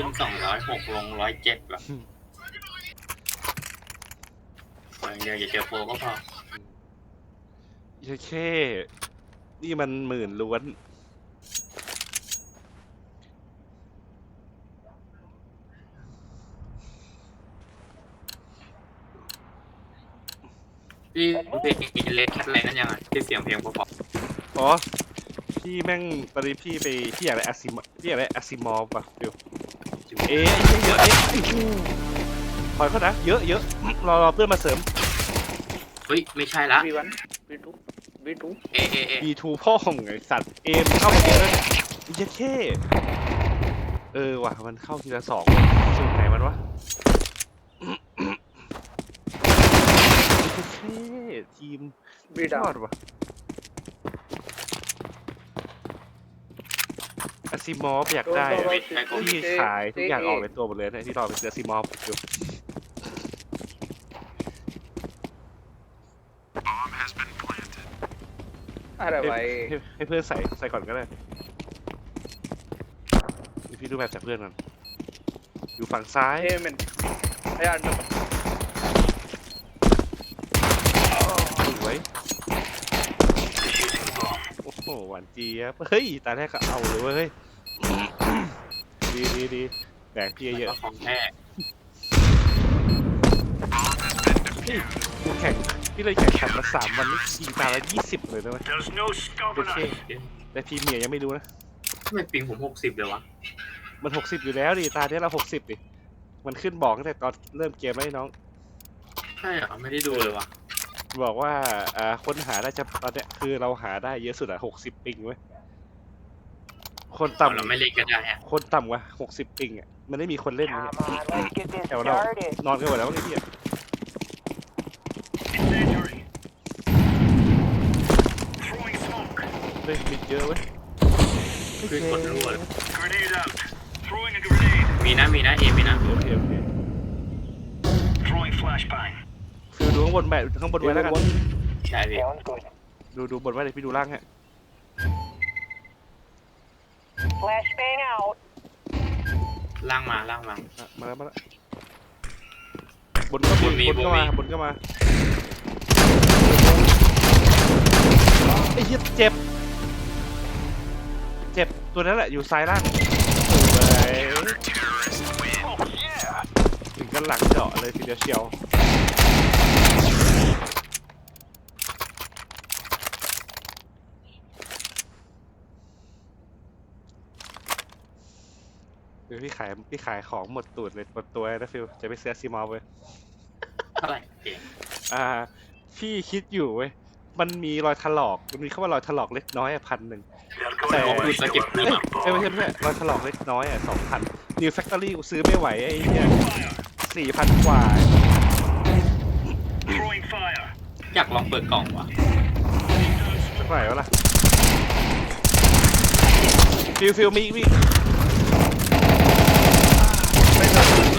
ขึ้นสองร้อยหกลงร้อยเจ็ดแบบขออย่างเดียวอย่าเจอโปรก็พอเยแค่นี่มันหมื่นล้วน พี่เพลงอินเลสแคทอะไรนั่นยังไงที่เสียงเพลงเพราะอ๋อ พี่แม่งตอนนี้พี่ไปพี่อยากได้อาซิมพี่อยากได้อาซิมอฟป่ะเดี๋ยว ๆเอ๊ะไอ้เหี้ยเยอะเอ๊ะไอ้หูถอยเขานะเยอะเยอะรอรอเพื่อนมาเสริมเฮ้ยไม่ใช่ละ V1 V2 V2 เอเอเอ B2 พ่อของไอสัตว์เอมเข้ามาเยอะเลยเยอะแค่เออว่ะมันเข้าทีละสองสูตรไหนมันวะเยอะแค่ทีม V ยอ down ดว่ะ อาซิมอฟอยากได้อะที่ขายทุกอย่างออกในตัวหมดเลยนะที่รอเป็นเสือซีมอฟอยู่อะไรให้ไว้ให้ให้เพื่อนใส่ใส่ก่อนก็ได้เดี๋ยวพี่ดูแบบจากเพื่อนก่อนอยู่ฝั่งซ้าย เฮ้ยมันไอ้อันนั้น สวยโอ้โหหวานเจี๊ยบเฮ้ยตาแรกก็เอาเลยเว้ยดีดีดีแบ่งพี่เยอะของแท้ๆกูแข่งพี่เลยแข่งขันมาสามวันนี่ยิงตาละยี่สิบเลยนะเว้ย There's no โอ stopping เค us. แต่ทีมเมียยังไม่รู้นะทำไมปิงผมหกสิบเลยวะ มันหกสิบอยู่แล้วดิตาเนี้ยเราหกสิบดิ มันขึ้นบอกตั้งแต่ตอนเริ่มเกมแล้วไอ้น้อง ใช่เหรอไม่ได้ดูเลยวะ บอกว่า อ่า ค้นหาได้จะตอนเนี้ยคือเราหาได้เยอะสุดอะหกสิบปิงเว้ย คนเราต่ำไม่เล่นกันได้อะคนต่ำกว่าหกสิบปิงอะมันไม่มีคนเล่นเลย Come on, let's get this แถวเรา started. นอนกันหมดแล้วไอ้เหี้ย Incendiary. Throwing smoke. เฮ้ยมิดเยอะเว้ยคือกดรัวเลย Grenade out. Throwing a grenade. มีนะมีนะเอมีนะโอเคโอเค Throwing flashbang. ฟิวดูข้างบนแม่ข้างบนไว้แล้วกัน ใช่พี่ Sounds good. ดูดูบนไว้เลยพี่ดูล่างฮะ Flashbang out. ล่างมาล่างมา อะมาแล้วมาแล้วบนก็มีบนมีบนก็บนมีมาบนก็มาไอ้เหี้ยเจ็บ เจ็บตัวนั้นแหละอยู่ซ้ายล่างสวยถึงกันหลังเจาะเลยทีเดียวเชียว เดี๋ยวพี่ขายพี่ขายของหมดตูดเลยหมดตัวเลยนะฟิลจะไปเสียซีมอลเว้ยเท่าไหร่เก่งอ่า พี่คิดอยู่เว้ยมันมีรอยถลอกมันมีคำว่ารอยถลอกเล็กน้อยอะพันหนึ่ง They're Hey. going ปืนสะเก็ดปืนเอ้ยอะเอ้ยไม่ใช่ไม่ใช่รอยถลอกเล็กน้อยอะสองพันนิวแฟคทอรี่กูซื้อไม่ไหวไอ้เนี่ยสี่พันกว่า Throwing fire. อยากลองเปิดกล่องวะสักไหนวะล่ะฟิลฟิลมีมี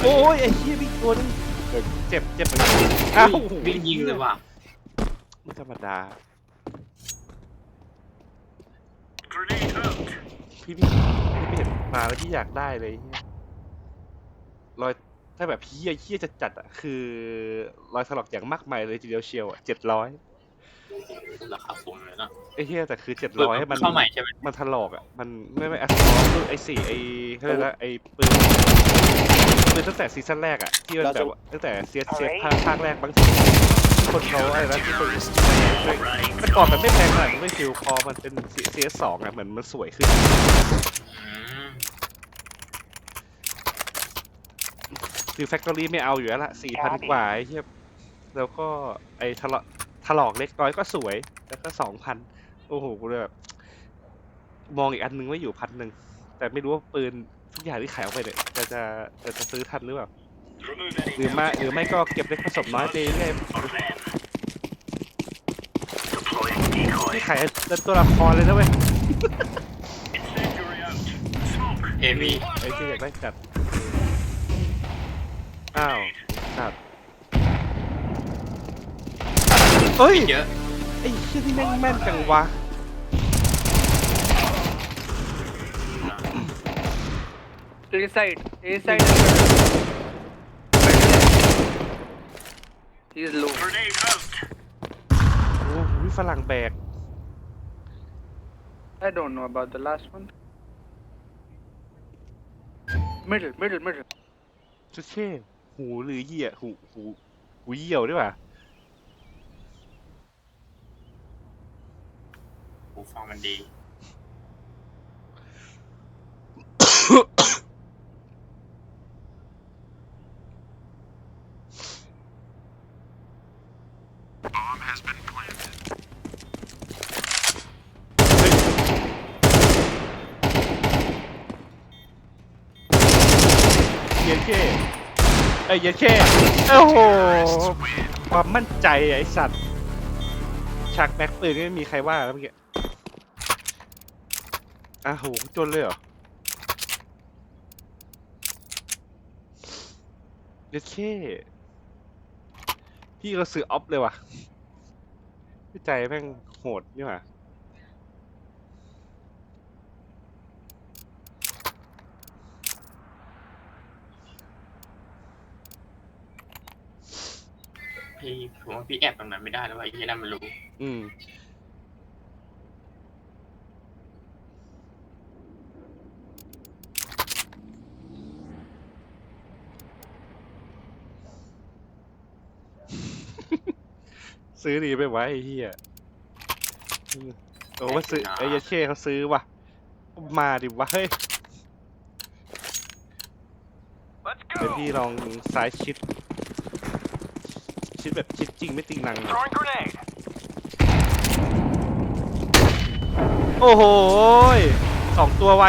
โอ้ยไอ้เหี้ยมีตัวนึงเดี๋ยวเจ็บเจ็บเหมือนกันอ้าววิ่งยิงเลยว่ะไม่ธรรมดา Grenade out. พี่พี่พี่ไม่เห็นมาแล้วพี่อยากได้เลยเหี้ยรอยถ้าแบบพี่เฮี้ยจะจัดๆอะคือรอยถลอกอย่างมากมายเลยทีเดียวเชียวอะเจ็ดร้อยราคาสูงเลยนะไอ้เฮี้ยแต่คือเจ็ดเปิดร้อยมันเข้าใหม่ใช่ไหมมันถลอกอะมันไม่ไม่อัสมอคือไอ้สี่ไอ้เขาเรียกว่าไอ้ปืน ปืนตั้งแต่ซีซั่นแรกอะที่มันแบบว่าตั้งแต่เซียเซียภาคภาคแรกบางทีคนเขาอะไรนะที่คนแต่ก่อนมันไม่แพงขนาดนี้ไม่ฟิลพอมันเป็นเซียสองอะเหมือนมันสวยขึ้นอืมคือแฟคทอรี่ไม่เอาอยู่แล้วละสี่พันกว่าไอ้เทียบแล้วก็ไอ้ถลอกถลอกเล็กน้อยก็สวย แล้วก็สองพันโอ้โหกูเลยแบบมองอีกอันนึงไว้อยู่พันหนึ่งแต่ไม่รู้ว่าปืน ทุกอย่างที่ขายออกไปเนี่ยจะจะจะจะซื้อทันหรือเปล่า Remove หรือ any ไม่หรือไม่ก็เก็บเล็กผสมน้อยไปเรื่อย them. Deploying decoy. นี่ขายเป็นตัวละครเลยนะเว้ย Incendiary out. Smoke. เอมีไอ้ที่อยากได้จัด อ้าวจัดเอ้ย เยอะไอ้ที่นี่แม่งแม่นจังวะ A side. A side. He's low. Grenade out. โอ้โหฝรั่งแบก I don't know about the last one. Middle, middle, middle. ชุดเช่หูหรือเหยี่ยหูหูหูเหี่ยวด้วยป่ะหูฟังมันดี เย็นเช่ ไอ้ยเย็นเช่โอ้โหความมั่นใจไอ้สัตว์ชักแม็กปืนไม่มีใครว่าแล้วเมื่อกี้อ้าวโหจนเลยเหรอเย็นเช่พี่ก็ซื้อออฟเลยว่ะพี่ใจแม่งโหดนี่หว่า พี่ผมว่าพี่แอบตรงนั้นไม่ได้แล้วว่าไอ้ที่นั่นมันรู้อืม ซื้อดีไปไว้ไอ้เหี้ยอืมโอ้ว่าซื้อไอ้ยาเช่เขาซื้อว่ะ มาดิวะเฮ้ย Let's เดี๋ยว go. พี่ลองซ้ายชิดชิ ดแบบชิดจริงไม่ติงนังหน่อย Throwing grenade. โอ้โหยสองตัวไว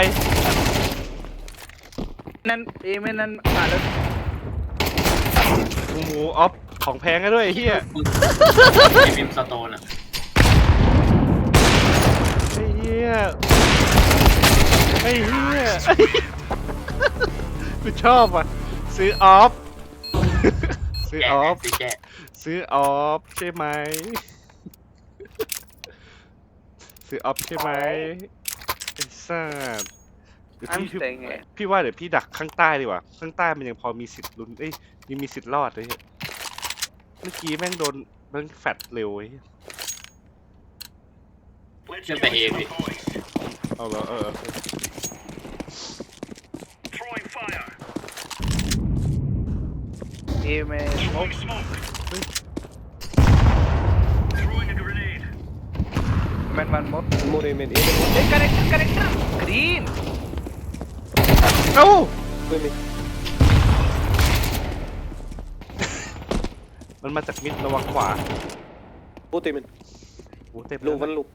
Nan, aim in and Alan. โอ้โหออฟของแพงกันด้วยไอ้เหี้ยไอ้บิมสโตนอะไอ้เหี้ยไอ้เหี้ยกูชอบอะ ซื้อออฟ ซื้อแกะออฟ สิแกะ ซื้อออฟใช่ไหม ซื้อออฟใช่ไหมไอ้สัสเดี๋ยว I'm พี่พี่ staying here. พี่ว่าเดี๋ยวพี่ดักข้างใต้ดีกว่า ข้างใต้มันยังพอมีสิทธิ์ลุ้นเอ้ยยังมีสิทธิ์รอดเลยเหี้ยเมื่อกี้แม่งโดนแม่งแฟดเร็วไอ้เหี้ย Let's Just go, the aim. boys. เอาเหรอเออเออ Throwing fire. Aim in. Throwing smoke. Throwing a grenade. Man, one more. More aim in. Aim in. Hey, connector, connector. Green. เอ้า Swim in. มันมาจากมิดระวังขวา Both aim in. โอ้เต็ม Low, แล้ว one low.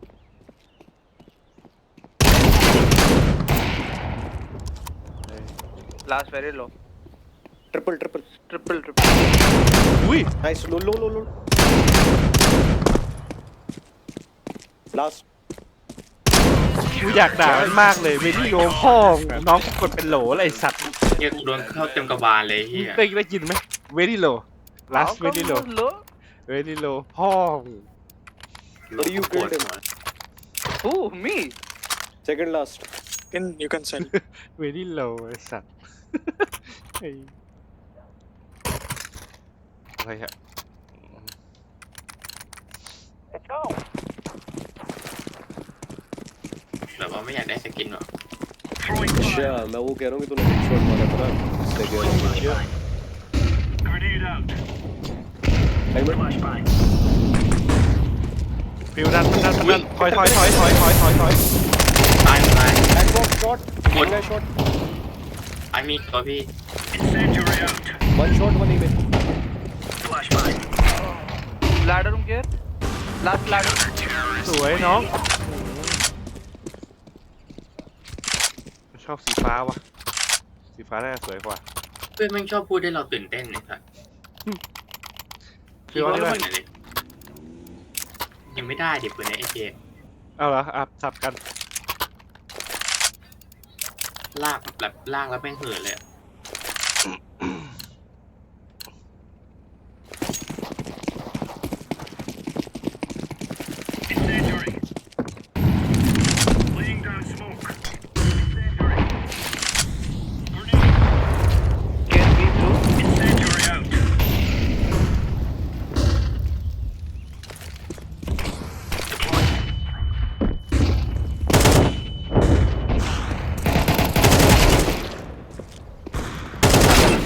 เอ้ย Last very low. Triple, triple. Triple, triple. อุ้ย Nice. Low, low, low, low. Last. กูอยากด่ามันมากเลยเวลี่โลพ่อมึงอะน้องกูกดเป็นโหลอะไรสัตว์เฮียกูโดนเข้าเต็มกระบาลเลยเฮียได้ได้ยินไหมเวลี่โล How last come เวลี่โล so low? เวลี่โลพ่อมึง But you ปวด killed him. หัว Who? Me? Second last. can you can sell. เวลี่โลไอ้สัตว์ไอ้ อะไรอะ Let's go แบบว่าไม่อยากได้สกินหรอ Throwing fire. Ща, на луке ронги тут ничего не надо, брат. Стеги ронги, че? Grenade out. Ай, мы... Flashbang. ฟิวด้านด้านด้านถอยถอยถอยถอยถอยถอยถอยตายตาย Back box shot. One guy shot. ไอ้มีตัวพี่ Incendiary out. One shot, one aim. In. Flashbang. Ladder room here. Last ladder. สวยน้อง ชอบสีฟ้าวะสีฟ้าน่าจะสวยกว่า เพื่อนแม่งชอบพูดให้เราตื่นเต้นเลยครับคือว่าพี่ได้ว่าไหมเรื่องไหนเลยยังไม่ได้ดิปืนในไอเจเอาเหรออะสับกัน ลากแบบลากแล้วแม่งเหินเลยอะ Incendiary. Laying down smoke. Incendiary. Grenade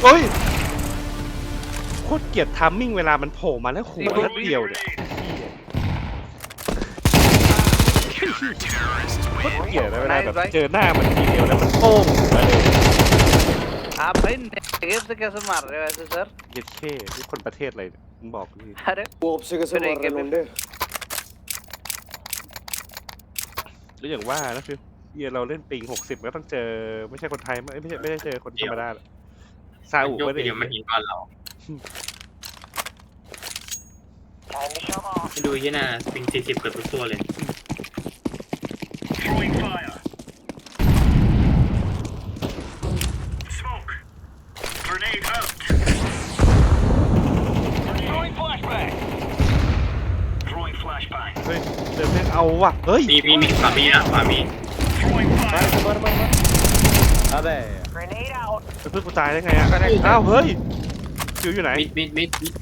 โอ้ยโคตรเก ลียดทัมมิ่งเวลามันโผล่มาแล้วหัวนัดเดียวเนี่ยโคตรเกลียดนะเวลาแบบเจอหน้ามันทีเดียวแล้วมันโป้งหัวเลย आप भाई नेगेटिव से कैसे मार रहे हो ऐसे सर เย็ดเท่นี่คนประเทศอะไรเนี่ยมึงบอกกูดิ अरे पोप से कैसे फिर मार एक रहे है, लोंडे หรืออย่างว่านะฟิวเฮียเราเล่นปิงหกสิบก็ต้องเจอ ไม่ใช่คนไทยไม่ไม่ใช่ไม่ได้เจอคนธรรมดาหรอกซาอุ ยก ไม่ ไป ได้ เดี๋ยวมันหินก่อนเรา Time to show ดูยี่นาสปริงสี่สิบเกือบทุกตัวเลยเอาว่ะ เฮ้ยมีมีมีขามีอะขามี Throwing ไปไปไปไปอะไรเพื่อนกูตายได้ไงอะอ้าวเฮ้ยอยู่อยู่ไหนมิดมิดมิด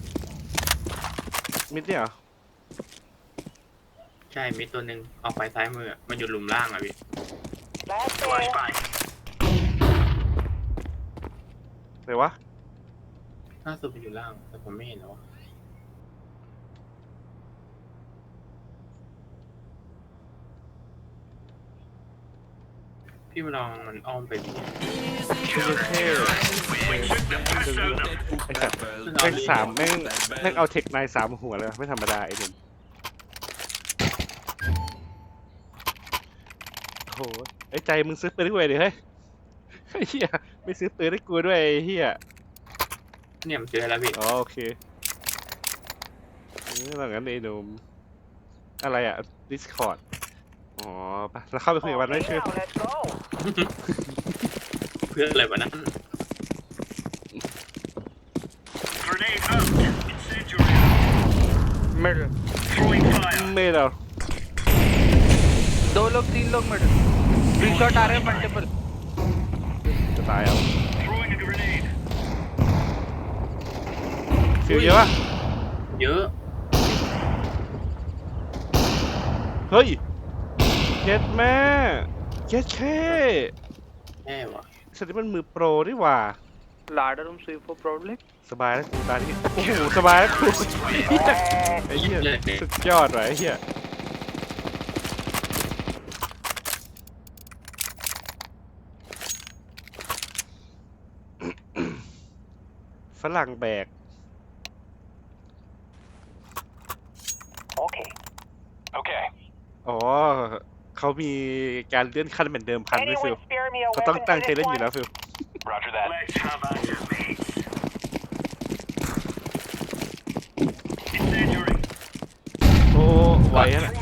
มิดเนี่ยเหรอใช่มิดตัวหนึ่งออกไปซ้ายมืออะมันอยู่หลุมล่างอะพี่ Last bang. Flashbang. ไหนวะล่าสุดมันอยู่ล่าง แต่ผมไม่เห็นแล้วอะ พี่มาลองมันอ้อมไปพี่เท่เท่ Shoot the piss out of them. ไอ้สัตว์แม่งสามแม่งแม่งเอาเทคนายสามหัวเลยว่ะไม่ธรรมดาไอ้หนุ่มโหไอ้ใจมึงซื้อปืนให้กูเลยดิเฮ้ยไอ้เหี้ยไม่ซื้อปืนให้กูด้วยไอ้เหี้ยเนี่ยมันเจอแล้วพี่อ๋อโอเคเออหลังนั้นไอ้หนุ่มอะไรอะ Discord อ๋อไปเราเข้าไปคุยกับมันได้ Okay, ชื่อ now let's go. เพื่อนอะไรวะนั่น Grenade out. Incendiary. Middle Throwing fire. ไม่หรอก दो लोग तीन लोग मिडल थ्री शॉट आ रहे हैं multiple จะตายเอา Throwing a grenade. ฟิวเยอะปะ เยอะ เฮ้ยเ ย็ดแม่เย็ดแค่แน่วะสติมันมือโปรดีหว่า Ladder room sweep for สบายแล้วกูตาที่โอ้โหสบายแล้วกูไอ้เหี้ยสุดยอดว่ไอ้เหี้ยฝรั่งแบก เขามีการเลื่อนขั้นเหมือนเดิมพันด้วยฟิลเขาต้องตั้งใจเล่นอยู่แล้วฟิล์โอ้ไหวนะ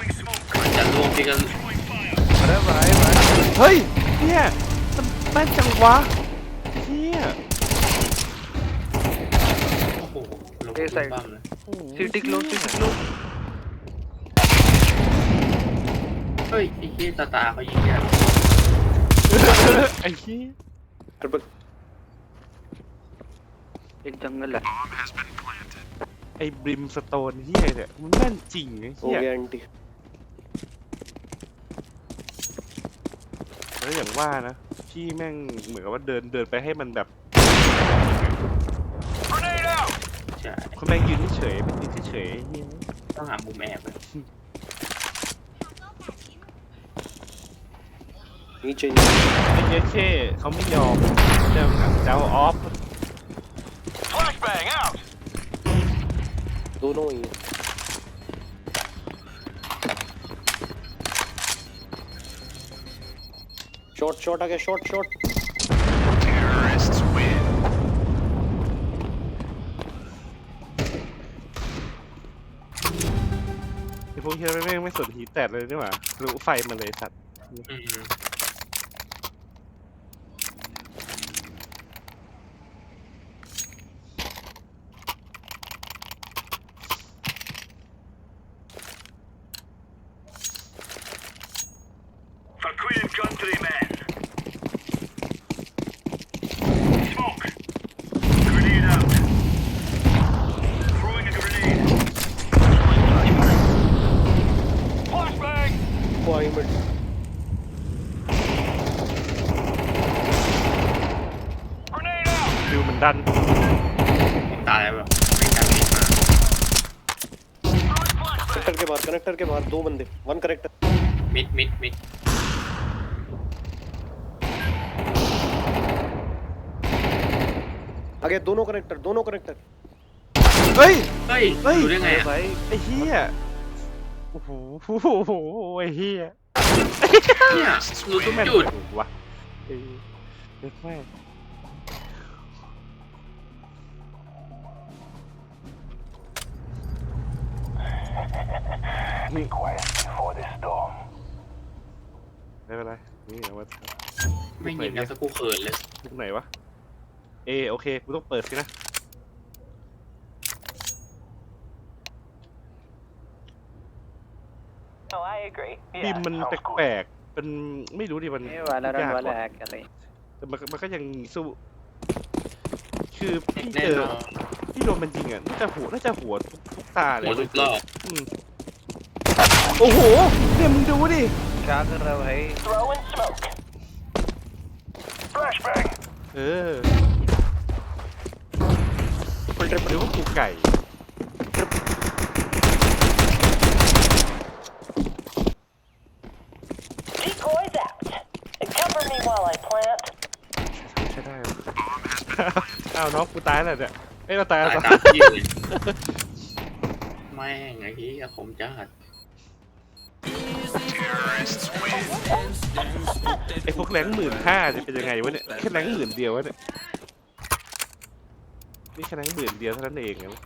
จะล่วงพี่กันอะมาได้ไหมเฮ้ยเนี่ยมันแม่นจังวะเนี่ยโอ้โหลงบ้างเลย Sitting low, sitting low. ฮ้ยไอ้เหี้ยตาตาเขายิงยากไอ้ขี้กระเบิดเป็นจังเงินแหละไอ้บริมสโตนเฮียเนี่ยมันแม่นจริงไอ้โอเฮียแกนดิแล้วอย่างว่านะ พี่แม่งเหมือนกับว่าเดินเดินไปให้มันแบบใช่คนแม่งยืนเฉยๆม่ยืนเฉยเฮียต้องหามุมแอบเลย นี่จริงเยเคเขาไม่ยอมเดิมกับเจ้าออฟดูหน่อีกช็อตช็อตอะไรช็อตช็อต Terrorists ไอพวกเฮียไม่ไม่สนหีแตดเลยใช่ไหมรู้ไฟมาเลยสัตว์ है वो कनेक्टर के बाहर कनेक्टर के बाहर दो बंदे वन कनेक्टर आगे दोनों कनेक्टर दोनों कनेक्टर भाई भाई भाई भाई यही है। Oh, here. तो मैं वाह me. Dude. นี่ Quiet before the storm. ไม่เป็นไร นี่เอาไว้ไม่หยิบแล้วสักูเขินเลย ลูกไหนวะ เอโอเค กูต้องเปิดสินะ Oh, I agree. บิ๊มมันแปลกๆเป็นไม่รู้ดิมันยาก one แต่มันก็มันก็ยังสู้ คือพี่เจอนพี่โดนมันยิงอะน่าจะหัวน่าจะหัวทุกตาเลหัวย ทุกรอบ อืมโอ้โห เนี่ยมึงดูดิ क्या कर रहा है भाई Throw in smoke. Flashbang. เออหรือว่ากูไก่ Decoys out. And cover me while I plant. ใช้ได้วะอ้าวน้องกูตายแล้วเนี่ยเอ้ยเราตาย ตา แล้ว ยตามที่เลย แม่งไอ้ที่ผมจัดไอพวกแรงหมื่นห้าจะเป็นยังไงวะเนี่ยแค่แรงหมื่นเดียววะเนี่ยนี่แค่แรงหมื่นเดียวเท่านั้นเองนะ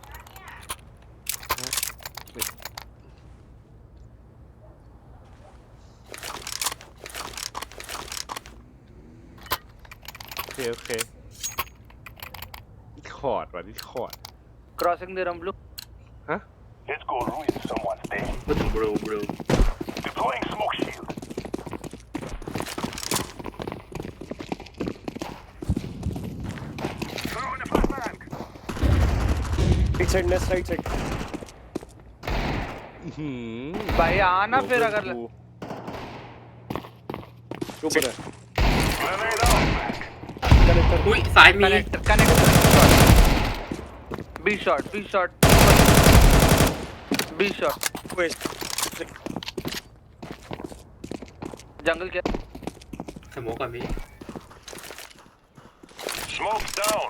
โอเคโอเคอร์ดว่นี่คอร์ด crossing the ramp loop ฮะ Let's go ruin someone's day. Listen, bro, bro. Deploying smoke shield. Right side, left side. Hmm. भाई आना फिर अगर ऊपर है कनेक्टर ओए side में connector Connect. B shot B shot B shot जंगल के สโมกก่อนพี่ Smoke down.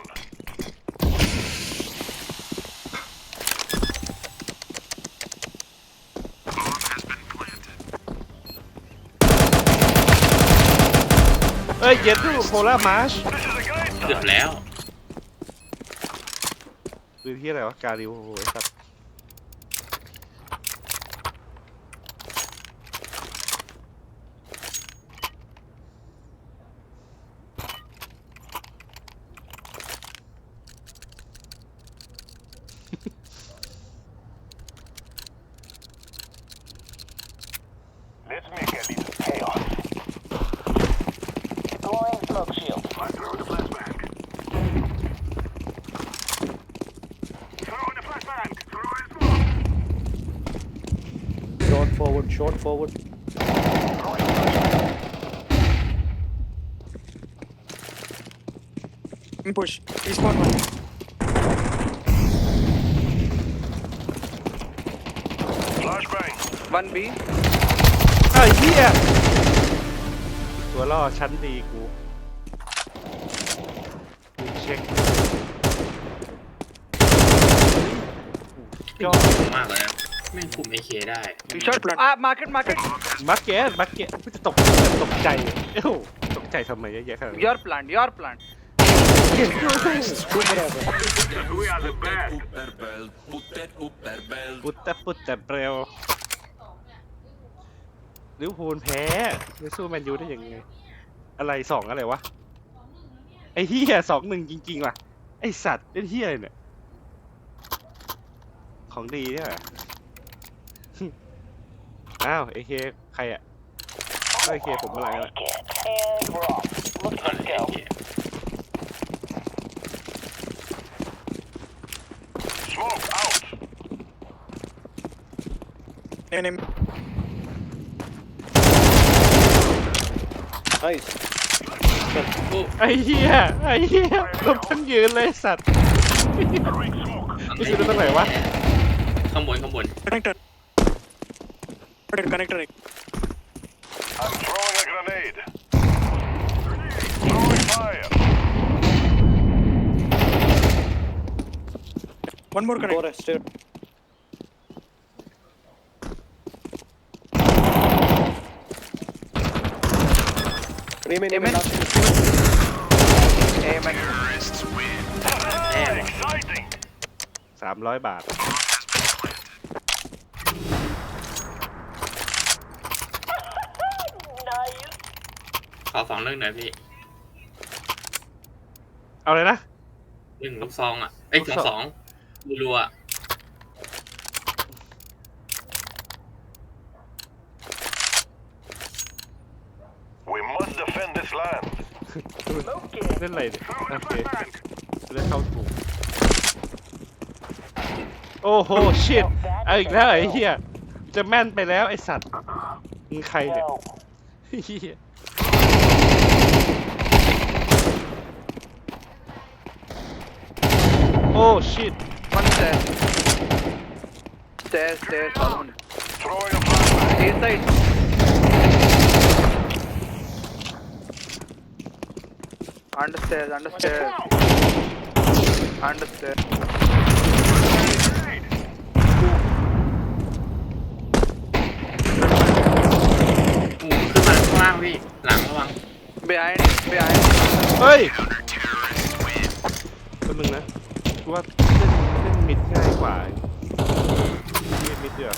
เอ้ย เย็นดูโพล่ามาร์ช This is a great เกือบแล้ว ปืนที่อะไรวะ การิวโอ้โหไอ้สัตว์「 forward. In push. He's one. Flashbang. One B. ไอ้เหี้ยตัวล่อชั้นดีกูกูเช็คยอด มากเลยนะ แม่งคุมไอเคได้พี่ช็อตอะมาขึ้นมาขึ้น มาร์เก็ตมาร์เก็ตมัจะตกตกใจเอ้าตกใจทำไมเยอะแยะขนาดนี้ your plant your plant ปุตตะปุตตะเปลวลิเวอร์พูลแพ้ไม่สู้แมนยูได้ยังไง อะไรสองอะไรวะ ไอ้เฮียสองหนึ่งจริงๆว่ะ ไอสัตว์เล่นเฮียอะไรเนี่ย ของดีเนี่ย อ้าวเอเคใครอะเอเคผมมาหลังแนในยไอ้ไอ้เหี้ยไอ้เหี้ยลบทั้งยืนเลยสัตว์ ไม่ใช่เรื่องอะไวะ ข้างบนข้างบน Connected. Connector, connector. I'm throwing a grenade. Throwing fire. One more connector. Four extra. Remain, remain. Amen. last. Amen. Exciting. สามร้อยบาท ขอสองเรื่องหน่อยพี่เอาเลยนะ หนึ่งลูกซองอะเอ้ยลูสกองซสออง งรัวๆอะ We must defend this land. เล่นอะไรเนี่ย Throwing โอ a เค flashbang. เล่นเข้าถูกโอ้โหชิตเอาอีกแล้วไอ้เหี้ยจะแม่นไปแล้วไอ้สัตว์มึงใครเนี่ย No. เหี้ยโอ้ชิต One stairs. Stairs, stairs, Solomon. Throwing a flashbang. A side. Understairs, understairs, understairs. Grenade. โอ้ขึ้นมาข้าง ล่างพี่ หลังระวัง Behind, behind. เฮ้ยตัวนึงนะกูว่าเล่นเล่นมิดง่ายกว่าเล่นมิดเดียวา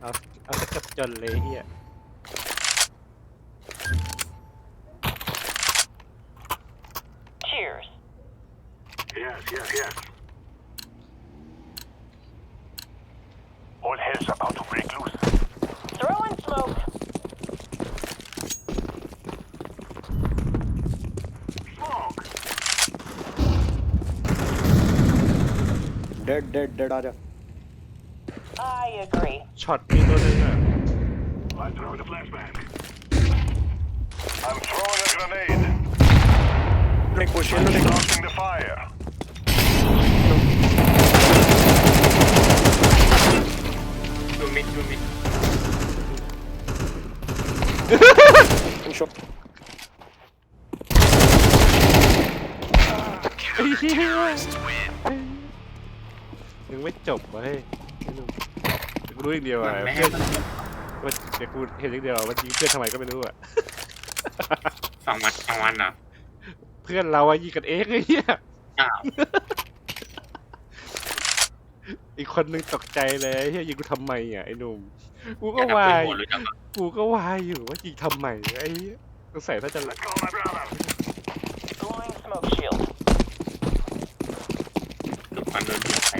เอาเอาสักกับจนเลยเฮีย Dead, dead, dead. आजा. I agree. ช็อตมีตัวนึงอะ I'm throwing a flashbang. I'm throwing a grenade. Like push. Yellow take. Starting the fire. ดูมิดดูมิด ยยังไม่จบวะเฮ้ยไม่รู้แต่กูรู้อย่างเดียวมัอะนแม่เพื่อนมันว่าแต่กูเห็นอย่างเดียวว่ายิงเพื่อนทำไมก็ไม่รู้อะฝั่งวันฝั่งวันเหรอเพื่อนเราอะยิงกันเองไอ้เหี้ยอ้าวอีกคนนึงตกใจเลยไอ้เฮียยิงกูทำไมอะไอ้หนุ่มกูอก็ยากวายเป็นหัวรู้จักปะกูก็วายอยู่ว่ายิงทำไมไอ้เหี้ยสงสัยถ้าจะ Let's go, my brother. Blowing smoke shield. ถูกมันโดนหัวใครไม่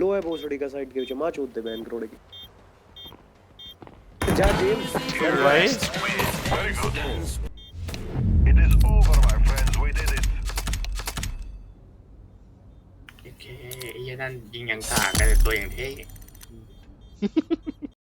लो है भोसड़ी का साइड के पीछे माँ चूत दे बहन करोड़े की जा James ไว้ Very good. It is over, my friends. We did it. โอเคไอ้เหี้ยนั่นยิงยังกากแต่ตัวอย่างเท่